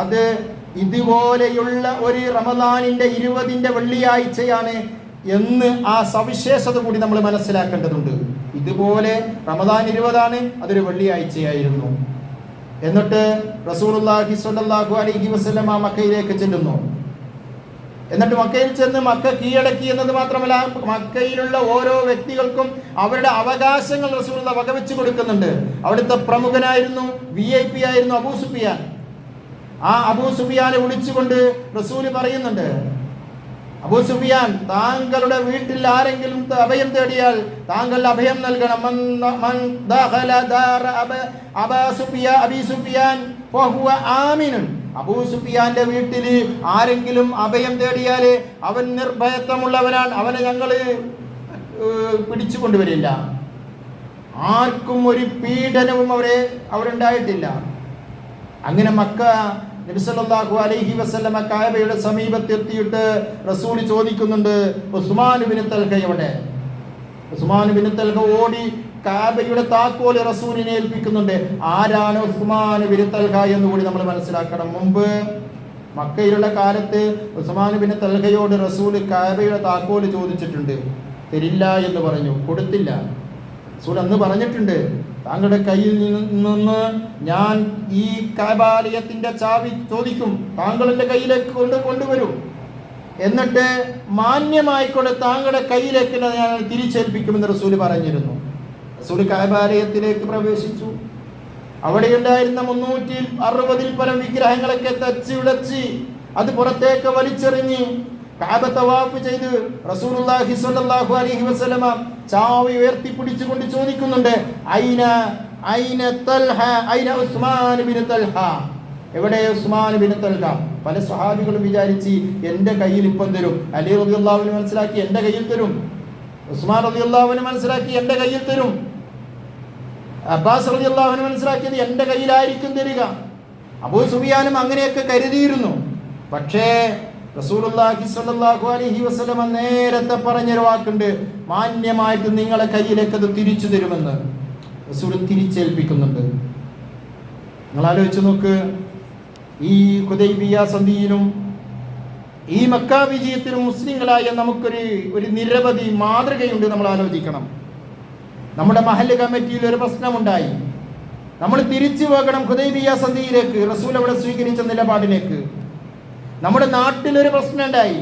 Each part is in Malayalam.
അത് ഇതുപോലെയുള്ള ഒരു റമദാനിന്റെ ഇരുപതിന്റെ വെള്ളിയാഴ്ചയാണ് എന്ന് ആ സവിശേഷത കൂടി നമ്മൾ മനസ്സിലാക്കേണ്ടതുണ്ട്. ഇതുപോലെ റമദാൻ ഇരുപതാണ് അതൊരു വെള്ളിയാഴ്ചയായിരുന്നു. എന്നിട്ട് റസൂലുള്ളാഹി സ്വല്ലല്ലാഹു അലൈഹി വസല്ലമ മക്കയിലേക്ക് ചെല്ലുന്നു. എന്നിട്ട് മക്കയിൽ ചെന്ന് മക്ക കീഴടക്കി എന്നത് മാത്രമല്ല മക്കയിലുള്ള ഓരോ വ്യക്തികൾക്കും അവരുടെ അവകാശങ്ങൾ റസൂലുള്ള വകവെച്ച് കൊടുക്കുന്നുണ്ട്. അവിടുത്തെ പ്രമുഖനായിരുന്നു വി ഐ പി ആയിരുന്നു അബൂ സുഫിയാൻ. ആ അബൂ സുഫിയാനെ വിളിച്ചുകൊണ്ട് റസൂൽ പറയുന്നുണ്ട്. അബൂ സുഫിയാൻ താങ്കളുടെ വീട്ടിൽ ആരെങ്കിലും അഭയം തേടിയാൽ താങ്കൾ അഭയം നൽകണം. അബ- സുഫിയാന്റെ വീട്ടിൽ ആരെങ്കിലും അഭയം തേടിയാൽ അവൻ നിർഭയത്വമുള്ളവനാണ്. അവനെ ഞങ്ങൾ പിടിച്ചു കൊണ്ടുവരില്ല ആർക്കും ഒരു പീഡനവും അവരെ അവരുണ്ടായിട്ടില്ല. അങ്ങനെ മക്ക നബിസല്ലാഹു അലൈഹി വസല്ലമ കായബയുടെ സമീപത്തെത്തിയിട്ട് റസൂൽ ചോദിക്കുന്നുണ്ട് ഉസ്മാൻ ബിൻ തൽഹ എവിടെ? ഉസ്മാൻ ബിൻ തൽഹ ഓടി കാബയുടെ താക്കോൽ റസൂലിനെ ഏൽപ്പിക്കുന്നുണ്ട്. ആരാണ് ഉസ്മാൻ ബിൻ തൽഹ എന്ന് കൂടി നമ്മൾ മനസ്സിലാക്കണം. മുമ്പ് മക്കയിലുള്ള കാലത്ത് ഉസ്മാൻ ബിന് തൽഹയോട് റസൂൽ കാബയുടെ താക്കോൽ ചോദിച്ചിട്ടുണ്ട്. തരില്ല എന്ന് പറഞ്ഞു. കൊടുത്തില്ല. റസൂൽ അന്ന് പറഞ്ഞിട്ടുണ്ട് താങ്കളുടെ കയ്യിൽ നിന്ന് ഞാൻ ഈ കാബാലയത്തിന്റെ ചാവി ചോദിക്കും. എന്റെ കയ്യിലേക്ക് കൊണ്ട് കൊണ്ടുവരും. എന്നിട്ട് മാന്യമായിക്കൊണ്ട് താങ്കളുടെ കയ്യിലേക്ക് ഞാൻ തിരിച്ചേൽപ്പിക്കുമെന്ന് റസൂൽ പറഞ്ഞിരുന്നു. റസൂൽ കാബാലയത്തിലേക്ക് പ്രവേശിച്ചു. അവിടെ ഉണ്ടായിരുന്ന മുന്നൂറ്റി അറുപതിൽ പരം വിഗ്രഹങ്ങളൊക്കെ തച്ചി ഉടച്ച് അത് പുറത്തേക്ക് വലിച്ചെറിഞ്ഞ് കാബ തവാഫ് ചെയ്ത് റസൂലുള്ളാഹി സ്വല്ലല്ലാഹു അലൈഹി വസല്ലമ ചാവി ഉയർത്തി പിടിച്ചുകൊണ്ട് ചോദിക്കുന്നുണ്ട് ഐന ഐന തൽഹ ഐന ഉസ്മാൻ ബിൻ തൽഹ? എവിടെ ഉസ്മാൻ ബിൻ തൽഹ? പല സ്വഹാബികളും വിചാരിച്ച് എന്റെ കയ്യിൽ ഇപ്പം തരും. അലി റളിയല്ലാഹുവിന് മനസ്സിലാക്കി എന്റെ കയ്യിൽ തരും. ഉസ്മാൻ റളിയല്ലാഹുവിന് മനസ്സിലാക്കി എന്റെ കയ്യിൽ തരും. അബ്ബാസ് റളിയല്ലാഹുവിന് മനസ്സിലാക്കിയത് എന്റെ കയ്യിലായിരിക്കും തരിക. അബൂ സുബിയാനും അങ്ങനെയൊക്കെ കരുതിയിരുന്നു. പക്ഷേ റസൂലുള്ളാഹി സ്വല്ലല്ലാഹു അലൈഹി വസല്ലമ നേരത്തെ പറഞ്ഞൊരു വാക്കുണ്ട്. മാന്യമായിട്ട് നിങ്ങളെ കയ്യിലേക്ക് അത് തിരിച്ചു തരുമെന്ന്. റസൂൽ തിരിച്ചേൽപ്പിക്കുന്നുണ്ട്. നിങ്ങൾ ആലോചിച്ച് നോക്ക്. ഈ ഹുദൈബിയ സന്ധിയിലും ഈ മക്ക വിജയത്തിലും മുസ്ലിങ്ങളായ നമുക്കൊരു ഒരു നിരവധി മാതൃകയുണ്ട് നമ്മൾ ആലോചിക്കണം. നമ്മുടെ മഹൽ കമ്മിറ്റിയിൽ ഒരു പ്രശ്നമുണ്ടായി. നമ്മൾ തിരിച്ചു പോകണം ഹുദൈബിയ സന്ധിയിലേക്ക്. റസൂൽ അവിടെ സ്വീകരിച്ച നിലപാടിലേക്ക്. നമ്മുടെ നാട്ടിലൊരു പ്രശ്നം ഉണ്ടായി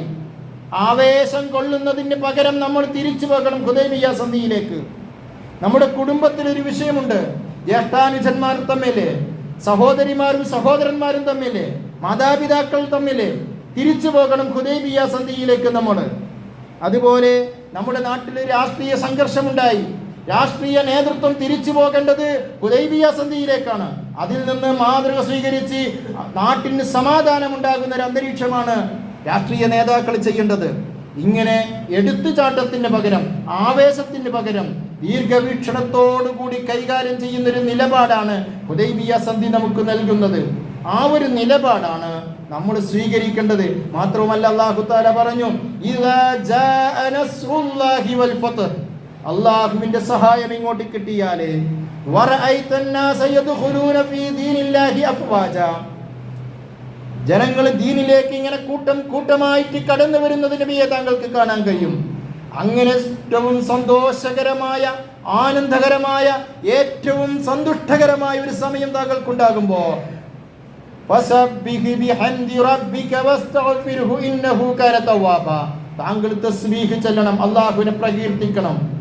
ആവേശം കൊള്ളുന്നതിന് പകരം നമ്മൾ തിരിച്ചു പോകണം ഹുദൈബിയ സന്ധിയിലേക്ക്. നമ്മുടെ കുടുംബത്തിലൊരു വിഷയമുണ്ട്. ജ്യേഷ്ഠാനുജന്മാർ തമ്മിൽ സഹോദരിമാരും സഹോദരന്മാരും തമ്മിൽ മാതാപിതാക്കൾ തമ്മിൽ തിരിച്ചു പോകണം ഹുദൈബിയ സന്ധിയിലേക്ക് നമ്മൾ. അതുപോലെ നമ്മുടെ നാട്ടിൽ രാഷ്ട്രീയ സംഘർഷമുണ്ടായി. രാഷ്ട്രീയ നേതൃത്വം തിരിച്ചു പോകേണ്ടത് ഹുദൈബിയ സന്ധിയിലേക്കാണ് അതിൽ നിന്ന് മാതൃക സ്വീകരിച്ച് നാട്ടിന് സമാധാനം ഉണ്ടാകുന്ന ഒരു അന്തരീക്ഷമാണ് രാഷ്ട്രീയ നേതാക്കൾ ചെയ്യേണ്ടത്. ഇങ്ങനെ എടുത്തുചാട്ടത്തിന് പകരം ആവേശത്തിന് പകരം ദീർഘവീക്ഷണത്തോടുകൂടി കൈകാര്യം ചെയ്യുന്ന ഒരു നിലപാടാണ് ഹുദൈബിയ സന്ധി നമുക്ക് നൽകുന്നത്. ആ ഒരു നിലപാടാണ് നമ്മൾ സ്വീകരിക്കേണ്ടത്. മാത്രവുമല്ല അള്ളാഹു താല പറഞ്ഞു അള്ളാഹുവിന്റെ സഹായം ഇങ്ങോട്ട് കിട്ടിയാൽ ജനങ്ങൾ ദീനിലേക്ക് ഇങ്ങനെ കൂട്ടം കൂട്ടമായിട്ട് കടന്നു വരുന്നതിന് നബിയെ താങ്കൾക്ക് കാണാൻ കഴിയും. അങ്ങനെ ഏറ്റവും സന്തോഷകരമായ ആനന്ദകരമായ ഏറ്റവും സന്തുഷ്ടകരമായ ഒരു സമയം താങ്കൾക്കുണ്ടാകുമ്പോ താങ്കൾ തസ്ബീഹ് ചെല്ലണം അള്ളാഹുവിനെ പ്രകീർത്തിക്കണം.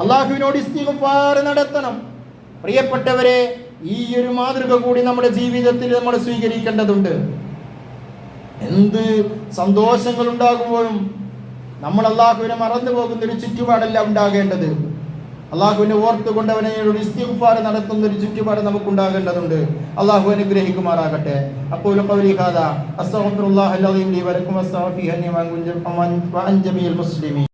അള്ളാഹുവിനോട് ഇസ്തിഗുഫാർ നടത്തണം. പ്രിയപ്പെട്ടവരെ ഈ ഒരു മാതൃക കൂടി നമ്മുടെ ജീവിതത്തിൽ നമ്മൾ സ്വീകരിക്കേണ്ടതുണ്ട്. എന്ത് സന്തോഷങ്ങൾ ഉണ്ടാകുമ്പോഴും നമ്മൾ അള്ളാഹുവിനെ മറന്നു പോകുന്ന ഒരു ചുറ്റുപാടല്ല ഉണ്ടാകേണ്ടത്. അള്ളാഹുവിനെ ഓർത്തുകൊണ്ട് അവനെ ഇസ്തിഫാർ നടത്തുന്ന ഒരു ചുറ്റുപാട് നമുക്ക് ഉണ്ടാകേണ്ടതുണ്ട് അള്ളാഹു അനുഗ്രഹിക്കുമാറാകട്ടെ. അപ്പോൾ ജമീൽ മുസ്ലിമീൻ.